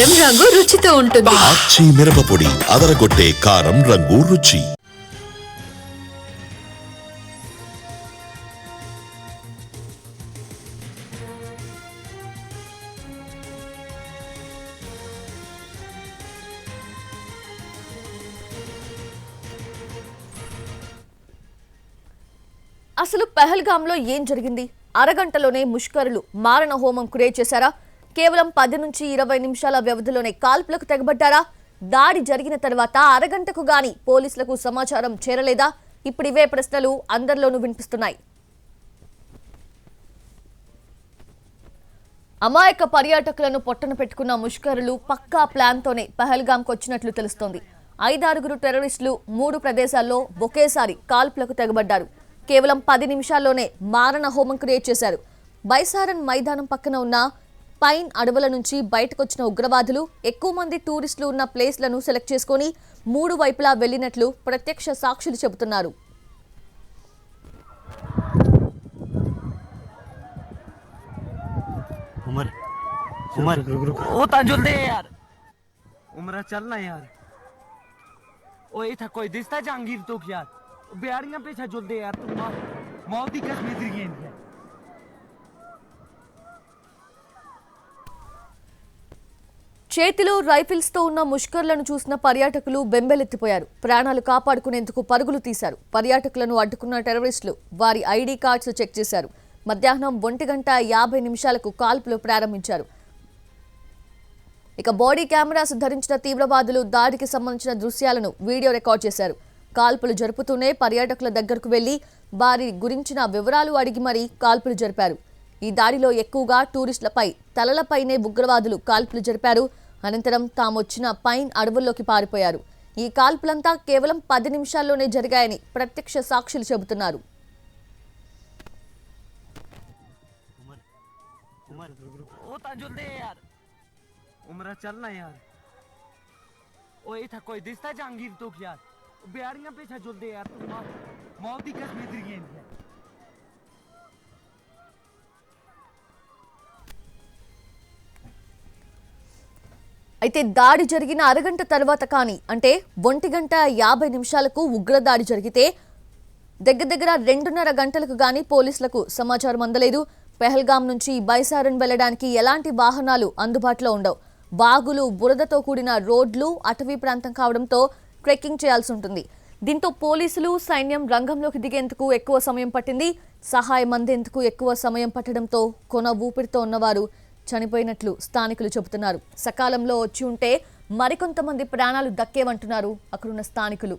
కారం రంగు రుచితో ఉంటుంది. ఆచి మిరపపొడి అదరగొట్టే కారం రంగు రుచి. అసలు పెహల్గాంలో ఏం జరిగింది? అరగంటలోనే ముష్కరులు మారణ హోమం క్రియేట్ చేశారా కేవలం పది నుంచి ఇరవై నిమిషాల వ్యవధిలోనే కాల్పులకు తెగబడ్డారా? దాడి జరిగిన తర్వాత అరగంటకు గాని పోలీసులకు సమాచారం చేరలేదా? ఇప్పుడు ఇవే ప్రశ్నలు అందరిలోనూ వినిపిస్తున్నాయి. అమాయక పర్యాటకులను పొట్టన పెట్టుకున్న ముష్కరులు పక్కా ప్లాన్తోనే పహల్గామ్కు వచ్చినట్లు తెలుస్తోంది. ఐదారుగురు టెర్రరిస్టులు మూడు ప్రదేశాల్లో ఒకేసారి కాల్పులకు తెగబడ్డారు. కేవలం పది నిమిషాల్లోనే మారణ హోమం క్రియేట్ చేశారు. బైసారన్ మైదానం పక్కన ఉన్న పైన్ అడవుల నుంచి బయటకొచ్చిన ఉగ్రవాదులు ఎక్కువ మంది టూరిస్టులు ఉన్న ప్లేస్లను సెలెక్ట్ చేసుకొని మూడు వైపులా వెళ్లినట్లు ప్రత్యక్ష సాక్షులు చెబుతున్నారు उमर उमर ओ तांजुल दे यार उमरा चल ना यार ओ ये था कोई दिसता जहांगीर तो यार बिहारियां पीछे जुल दे यार तू मौ- मौत की कसम तिरिगेन है చేతిలో రైఫిల్స్తో ఉన్న ముష్కర్లను చూసిన పర్యాటకులు బెంబెలెత్తిపోయారు. ప్రాణాలు కాపాడుకునేందుకు పరుగులు తీశారు. పర్యాటకులను అడ్డుకున్న టెర్రరిస్టులు వారి ఐడి కార్డ్స్ చెక్ చేశారు. మధ్యాహ్నం ఒంటి గంట యాభై నిమిషాలకు కాల్పులు ప్రారంభించారు. ఇక బాడీ కెమెరాస్ ధరించిన తీవ్రవాదులు దాడికి సంబంధించిన దృశ్యాలను వీడియో రికార్డ్ చేశారు. కాల్పులు జరుపుతూనే పర్యాటకుల దగ్గరకు వెళ్ళి వారి గురించిన వివరాలు అడిగి మరీ కాల్పులు జరిపారు. ఈ దాడిలో ఎక్కువగా టూరిస్టులపై తలలపైనే ఉగ్రవాదులు కాల్పులు జరిపారు అనంతరం తామొచ్చిన పైన్ అడవుల్లోకి పారిపోయారు ఈ కాల్పులంతా కేవలం పది నిమిషాల్లోనే జరిగాయని ప్రత్యక్ష సాక్షులు చెబుతున్నారు उमर ओ तांजुल दे यार उमरा चल ना यार ओ ये था कोई दिसता जहांगीर तो यार बिहारियां पीछे जुल दे यार तू मौ- मौत की कसम అయితే దాడి జరిగిన అరగంట తర్వాత కానీ అంటే ఒంటి గంట యాభై నిమిషాలకు ఉగ్రదాడి జరిగితే దగ్గర దగ్గర రెండున్నర గంటలకు గానీ పోలీసులకు సమాచారం అందలేదు. పెహల్గాం నుంచి బైసారన్ వెళ్ళడానికి ఎలాంటి వాహనాలు అందుబాటులో ఉండవు. బాగులు బురదతో కూడిన రోడ్లు అటవీ ప్రాంతం కావడంతో ట్రెక్కింగ్ చేయాల్సి ఉంటుంది. దీంతో పోలీసులు సైన్యం రంగంలోకి దిగేందుకు ఎక్కువ సమయం పట్టింది. సహాయం అందేందుకు ఎక్కువ సమయం పట్టడంతో కొన ఊపిరితో ఉన్నవారు చనిపోయినట్లు స్థానికులు చెబుతున్నారు. సకాలంలో వచ్చి ఉంటే మరికొంతమంది ప్రాణాలు దక్కేవంటున్నారు అక్కడున్న స్థానికులు.